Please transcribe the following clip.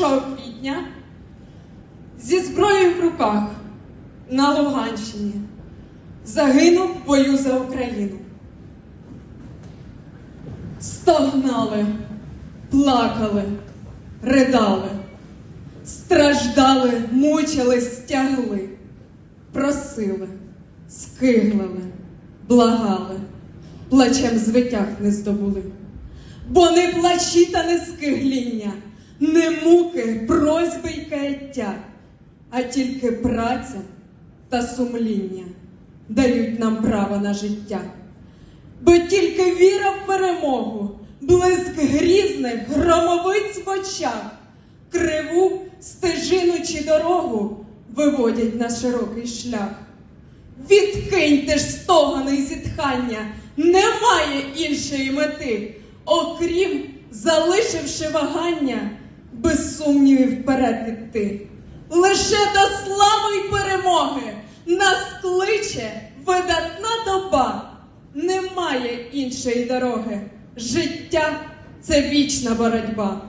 1 квітня зі зброєю в руках на Луганщині загинув в бою за Україну. Стогнали, плакали, ридали, страждали, мучились, стягли, просили, скиглили, благали, плачем звитяг не здобули. Бо не плачі та не скигління, не муки, просьби й каяття, а тільки праця та сумління дають нам право на життя. Бо тільки віра в перемогу, блиск грізних громовиць в очах, криву стежину чи дорогу виводять на широкий шлях. Відкиньте ж стогани й зітхання, немає іншої мети, окрім залишивши вагання, без сумнівів вперед іти. Лише до слави й перемоги нас кличе видатна доба. Немає іншої дороги. Життя це вічна боротьба.